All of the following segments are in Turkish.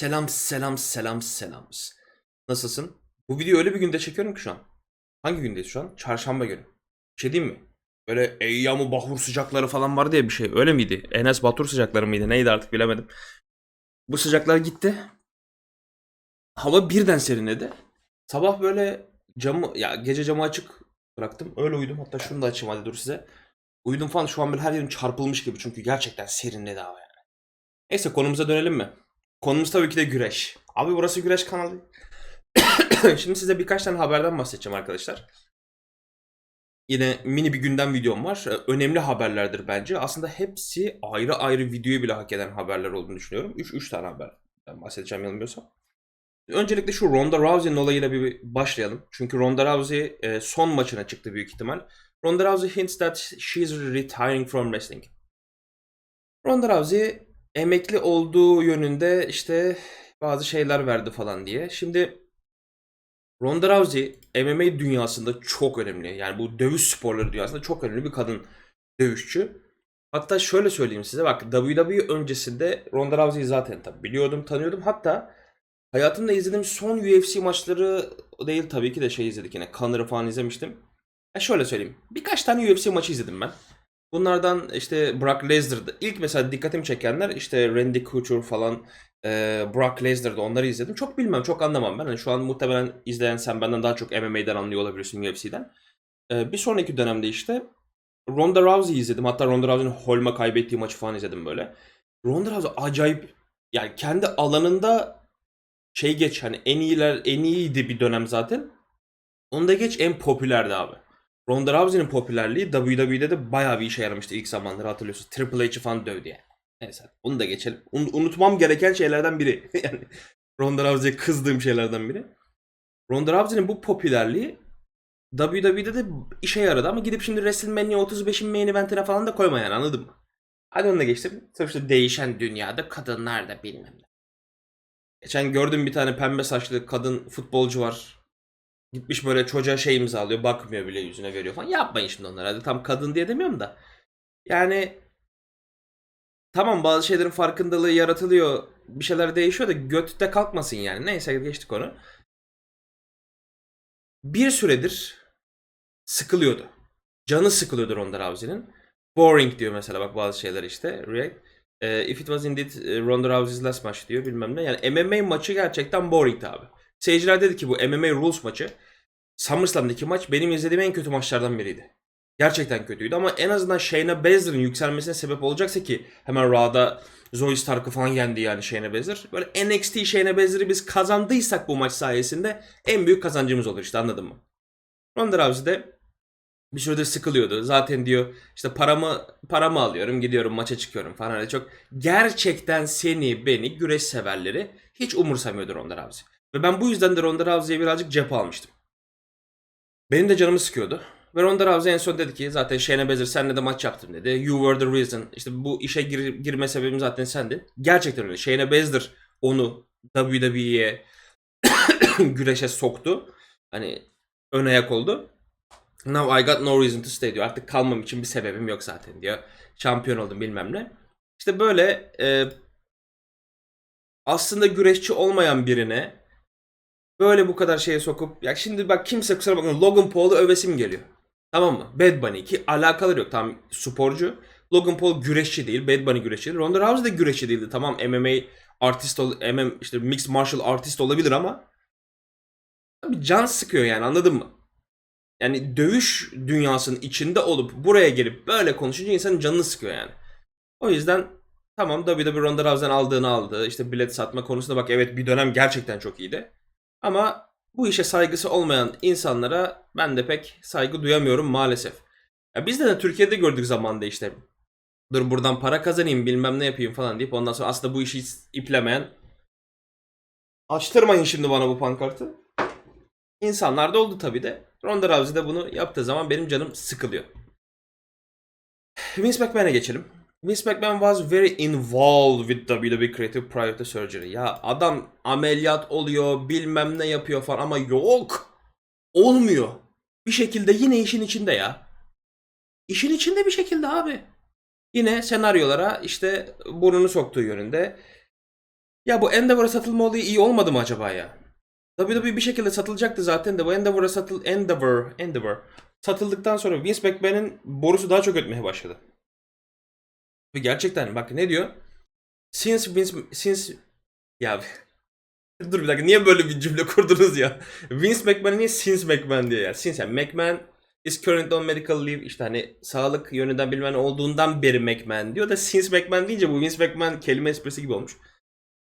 Selam selam selam selam. Nasılsın? Bu videoyu öyle bir günde çekiyorum ki şu an. Hangi gündeyiz şu an? Çarşamba günü. Bir şey diyeyim mi? Böyle Eyyam-ı Bahur sıcakları falan var diye bir şey. Öyle miydi? Enes Batur sıcakları mıydı? Neydi artık bilemedim. Bu sıcaklar gitti. Hava birden serinledi. Sabah böyle camı ya gece camı açık bıraktım. Öyle uyudum. Hatta şunu da açayım hadi dur size. Uyudum falan şu an böyle her yerim çarpılmış gibi. Çünkü gerçekten serinledi hava yani. Neyse konumuza dönelim mi? Konumuz tabii ki de güreş. Abi burası güreş kanalı. Şimdi size birkaç tane haberden bahsedeceğim arkadaşlar. Yine mini bir gündem videom var. Ee, Önemli haberlerdir bence. Aslında hepsi ayrı ayrı videoyu bile hak eden haberler olduğunu düşünüyorum. 3 3 tane haberden bahsedeceğim yanılmıyorsam. Öncelikle şu Ronda Rousey'nin olayıyla bir başlayalım. Çünkü Ronda Rousey e, son maçına çıktı büyük ihtimal. Ronda Rousey hints that she's retiring from wrestling. Ronda Rousey emekli olduğu yönünde işte bazı şeyler verdi falan diye. Şimdi Ronda Rousey MMA dünyasında çok önemli. Yani bu dövüş sporları dünyasında çok önemli bir kadın dövüşçü. Hatta şöyle söyleyeyim size bak WWE öncesinde Ronda Rousey'i zaten tabii biliyordum, tanıyordum. Hatta hayatımda izlediğim son UFC maçları değil tabii ki de şey izledik yine. Connor'ı falan izlemiştim. Ya şöyle söyleyeyim. Birkaç tane UFC maçı izledim ben. Bunlardan işte Brock Lesnar'da ilk mesela dikkatimi çekenler işte Randy Couture falan e, Brock Lesnar'da onları izledim. Çok bilmem, çok anlamam ben. Hani şu an muhtemelen izleyen sen benden daha çok MMA'den anlıyor olabilirsin UFC'den. E, bir sonraki dönemde işte Ronda Rousey'i izledim. Hatta Ronda Rousey'nin Holm'a kaybettiği maçı falan izledim böyle. Ronda Rousey acayip yani kendi alanında şey geç hani en iyiler en iyiydi bir dönem zaten. Onda geç en popülerdi abi. Ronda Rousey'nin popülerliği WWE'de de bayağı bir işe yaramıştı ilk zamanları hatırlıyorsun. Triple H'i falan dövdü yani. Neyse onu da geçelim. Un- unutmam gereken şeylerden biri. yani Ronda Rousey'e kızdığım şeylerden biri. Ronda Rousey'nin bu popülerliği WWE'de de işe yaradı ama gidip şimdi WrestleMania 35'in main eventine falan da koyma yani anladın mı? Hadi onu da geçtim. Sonuçta değişen dünyada kadınlar da bilmem ne. Geçen gördüm bir tane pembe saçlı kadın futbolcu var. Gitmiş böyle çocuğa şey imzalıyor. Bakmıyor bile yüzüne veriyor falan. Yapmayın şimdi onları. Hadi tam kadın diye demiyorum da. Yani tamam bazı şeylerin farkındalığı yaratılıyor. Bir şeyler değişiyor da götte kalkmasın yani. Neyse geçtik onu. Bir süredir sıkılıyordu. Canı sıkılıyordu Ronda Rousey'nin. Boring diyor mesela bak bazı şeyler işte. React. Ee, if it was indeed e, Ronda Rousey's last match diyor bilmem ne. Yani MMA maçı gerçekten boringti abi. Seyirciler dedi ki bu MMA Rules maçı SummerSlam'daki maç benim izlediğim en kötü maçlardan biriydi. Gerçekten kötüydü ama en azından Shayna Baszler'ın yükselmesine sebep olacaksa ki hemen Raw'da Zoe Stark'ı falan yendi yani Shayna Baszler. Böyle NXT Shayna Baszler'ı biz kazandıysak bu maç sayesinde en büyük kazancımız olur işte anladın mı? Ronda Rousey de bir süredir sıkılıyordu. Zaten diyor işte paramı paramı alıyorum gidiyorum maça çıkıyorum falan öyle çok. Gerçekten seni beni güreş severleri hiç umursamıyordu Ronda Rousey. Ve ben bu yüzden de Ronda Rousey'e birazcık cephe almıştım. Benim de canımı sıkıyordu. Ve Ronda Rousey en son dedi ki zaten Shayna Baszler senle de maç yaptım dedi. You were the reason. İşte bu işe gir- girme sebebim zaten sendin. Gerçekten öyle. Shayna Baszler onu WWE'ye güreşe soktu. Hani ön ayak oldu. Now I got no reason to stay diyor. Artık kalmam için bir sebebim yok zaten diyor. Şampiyon oldum bilmem ne. İşte böyle e, aslında güreşçi olmayan birine böyle bu kadar şeye sokup ya şimdi bak kimse kusura bakma Logan Paul'u övesim geliyor. Tamam mı? Bad Bunny ki alakaları yok. Tamam sporcu. Logan Paul güreşçi değil. Bad Bunny güreşçi değil. Ronda Rousey de güreşçi değildi. Tamam MMA artist ol, MM işte mixed martial artist olabilir ama abi can sıkıyor yani anladın mı? Yani dövüş dünyasının içinde olup buraya gelip böyle konuşunca insanın canını sıkıyor yani. O yüzden tamam WWE Ronda Rousey'den aldığını aldı. İşte bilet satma konusunda bak evet bir dönem gerçekten çok iyiydi. Ama bu işe saygısı olmayan insanlara ben de pek saygı duyamıyorum maalesef. Ya biz de, de Türkiye'de gördük zamanda işte. Dur buradan para kazanayım bilmem ne yapayım falan deyip ondan sonra aslında bu işi iplemeyen açtırmayın şimdi bana bu pankartı. İnsanlar da oldu tabii de. Ronda Rousey de bunu yaptığı zaman benim canım sıkılıyor. Vince McMahon'a geçelim. Vince McMahon was very involved with WWE Creative prior to surgery. Ya adam ameliyat oluyor, bilmem ne yapıyor falan ama yok. Olmuyor. Bir şekilde yine işin içinde ya. İşin içinde bir şekilde abi. Yine senaryolara işte burnunu soktuğu yönünde. Ya bu Endeavor'a satılma olayı iyi olmadı mı acaba ya? WWE bir şekilde satılacaktı zaten de bu Endeavor'a satıl Endeavor, Endeavor satıldıktan sonra Vince McMahon'in borusu daha çok ötmeye başladı. Ve gerçekten bak ne diyor? Since Vince since ya dur bir dakika niye böyle bir cümle kurdunuz ya? Vince McMahon niye since McMahon diyor ya? Since yani McMahon is currently on medical leave işte hani sağlık yönünden bilmem olduğundan beri McMahon diyor da since McMahon deyince bu Vince McMahon kelime esprisi gibi olmuş.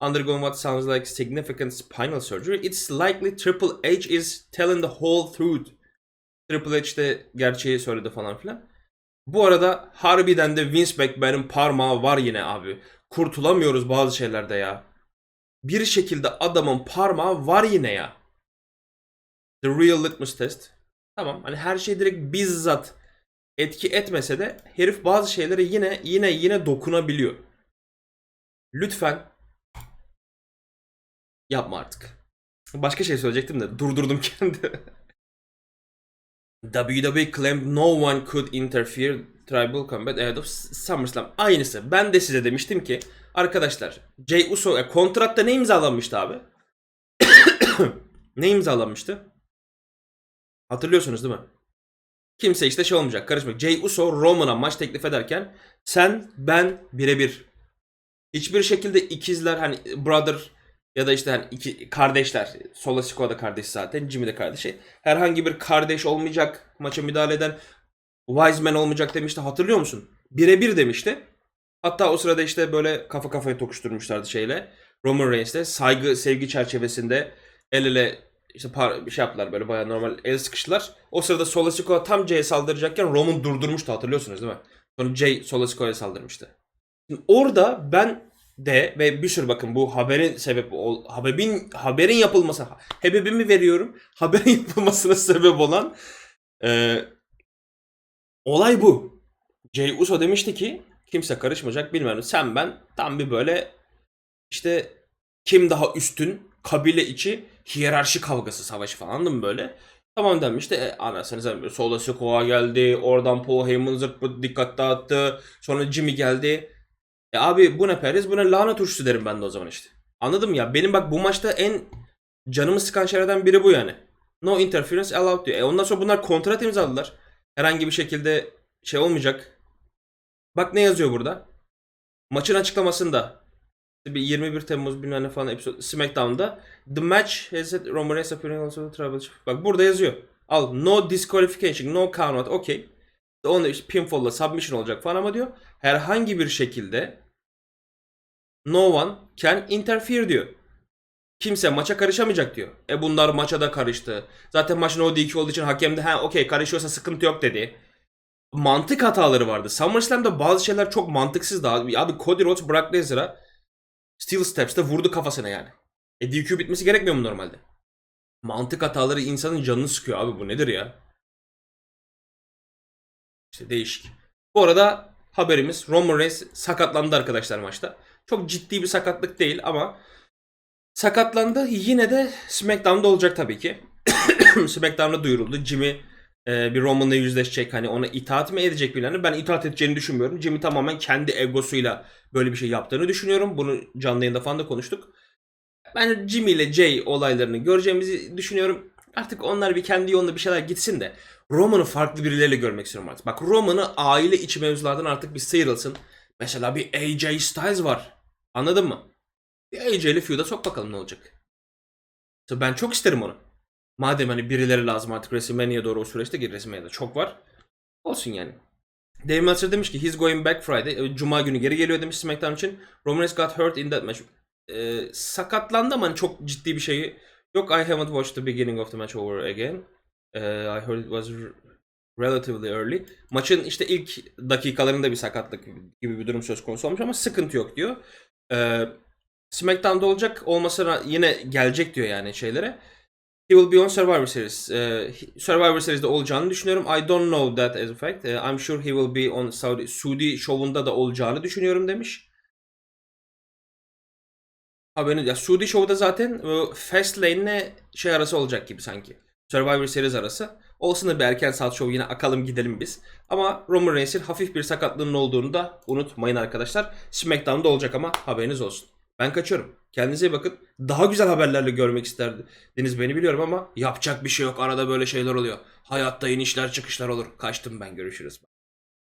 Undergoing what sounds like significant spinal surgery, it's likely Triple H is telling the whole truth. Triple H de gerçeği söyledi falan filan. Bu arada harbiden de Vince McMahon'ın parmağı var yine abi. Kurtulamıyoruz bazı şeylerde ya. Bir şekilde adamın parmağı var yine ya. The real litmus test. Tamam hani her şey direkt bizzat etki etmese de herif bazı şeylere yine yine yine dokunabiliyor. Lütfen yapma artık. Başka şey söyleyecektim de durdurdum kendi. WWE claimed no one could interfere Tribal Combat ahead of SummerSlam. Aynısı. Ben de size demiştim ki arkadaşlar Jey Uso e, kontratta ne imzalanmıştı abi? ne imzalanmıştı? Hatırlıyorsunuz değil mi? Kimse işte şey olmayacak, karışmayacak. Jey Uso Roman'a maç teklif ederken sen ben birebir. Hiçbir şekilde ikizler hani brother ya da işte hani iki kardeşler. Solo Sikoa da kardeş zaten. Jimmy de kardeşi. Herhangi bir kardeş olmayacak maça müdahale eden Wiseman olmayacak demişti. Hatırlıyor musun? Birebir demişti. Hatta o sırada işte böyle kafa kafaya tokuşturmuşlardı şeyle. Roman Reigns'te saygı sevgi çerçevesinde el ele işte par- bir şey yaptılar böyle bayağı normal el sıkıştılar. O sırada Solo Sikoa tam Jay'e saldıracakken Roman durdurmuştu hatırlıyorsunuz değil mi? Sonra Jay Solo Sikoa'ya saldırmıştı. Şimdi orada ben de ve bir sürü bakın bu haberin sebep ol, haberin haberin yapılması hebebimi veriyorum. Haberin yapılmasına sebep olan e, olay bu. Jey Uso demişti ki kimse karışmayacak bilmem. Sen ben tam bir böyle işte kim daha üstün kabile içi hiyerarşi kavgası savaşı falan mı böyle? Tamam demişti. E, anasını satayım. Solo Sikoa geldi. Oradan Paul Heyman zırt dikkat dağıttı. Sonra Jimmy geldi. E abi bu ne Perez bu ne lahana turşusu derim ben de o zaman işte. Anladım ya. Benim bak bu maçta en canımı sıkan şeylerden biri bu yani. No interference allowed diyor. E ondan sonra bunlar kontrat imzaladılar. Herhangi bir şekilde şey olmayacak. Bak ne yazıyor burada. Maçın açıklamasında bir 21 Temmuz bilmem ne falan episode SmackDown'da The match has had Roman Reigns appearing also Chief. Bak burada yazıyor. Al no disqualification, no count out. Okey. Onu işte pinfall'la submission olacak falan ama diyor herhangi bir şekilde no one can interfere diyor. Kimse maça karışamayacak diyor. E bunlar maça da karıştı. Zaten maç no DQ olduğu için hakem de ha okey karışıyorsa sıkıntı yok dedi. Mantık hataları vardı. SummerSlam'da bazı şeyler çok mantıksızdı abi. Abi Cody Rhodes Brock Lesnar'a Steel Steps'te vurdu kafasına yani. E DQ bitmesi gerekmiyor mu normalde? Mantık hataları insanın canını sıkıyor abi bu nedir ya? İşte değişik. Bu arada haberimiz Roman Reigns sakatlandı arkadaşlar maçta. Çok ciddi bir sakatlık değil ama sakatlandı. Yine de SmackDown'da olacak tabii ki. SmackDown'da duyuruldu. Jimmy e, bir Roman'la yüzleşecek. Hani ona itaat mi edecek bilen ben itaat edeceğini düşünmüyorum. Jimmy tamamen kendi egosuyla böyle bir şey yaptığını düşünüyorum. Bunu canlı yayında falan da konuştuk. Ben Jimmy ile Jay olaylarını göreceğimizi düşünüyorum. Artık onlar bir kendi yolunda bir şeyler gitsin de Roman'ı farklı birileriyle görmek istiyorum artık. Bak Roman'ı aile içi mevzulardan artık bir sıyrılsın. Mesela bir AJ Styles var. Anladın mı? Bir AJ ile feud'a sok bakalım ne olacak. Ben çok isterim onu. Madem hani birileri lazım artık WrestleMania'ya doğru o süreçte ki WrestleMania'da çok var. Olsun yani. Dave Meltzer demiş ki he's going back Friday. E, Cuma günü geri geliyor demiş SmackDown için. Roman Reigns got hurt in that match. Ee, sakatlandı ama hani çok ciddi bir şeyi yok. I haven't watched the beginning of the match over again. Ee, I heard it was relatively early. Maçın işte ilk dakikalarında bir sakatlık gibi bir durum söz konusu olmuş ama sıkıntı yok diyor. Ee, SmackDown'da olacak olmasına yine gelecek diyor yani şeylere. He will be on Survivor Series. Ee, Survivor Series'de olacağını düşünüyorum. I don't know that as a fact. Ee, I'm sure he will be on Saudi, Sudi şovunda da olacağını düşünüyorum demiş. Haberin ya Sudi şovda zaten e, Fastlane'le şey arası olacak gibi sanki. Survivor Series arası. Olsun da bir erken saat şovu yine akalım gidelim biz. Ama Roman Reigns'in hafif bir sakatlığının olduğunu da unutmayın arkadaşlar. SmackDown'da olacak ama haberiniz olsun. Ben kaçıyorum. Kendinize iyi bakın. Daha güzel haberlerle görmek isterdiniz beni biliyorum ama yapacak bir şey yok. Arada böyle şeyler oluyor. Hayatta inişler çıkışlar olur. Kaçtım ben görüşürüz.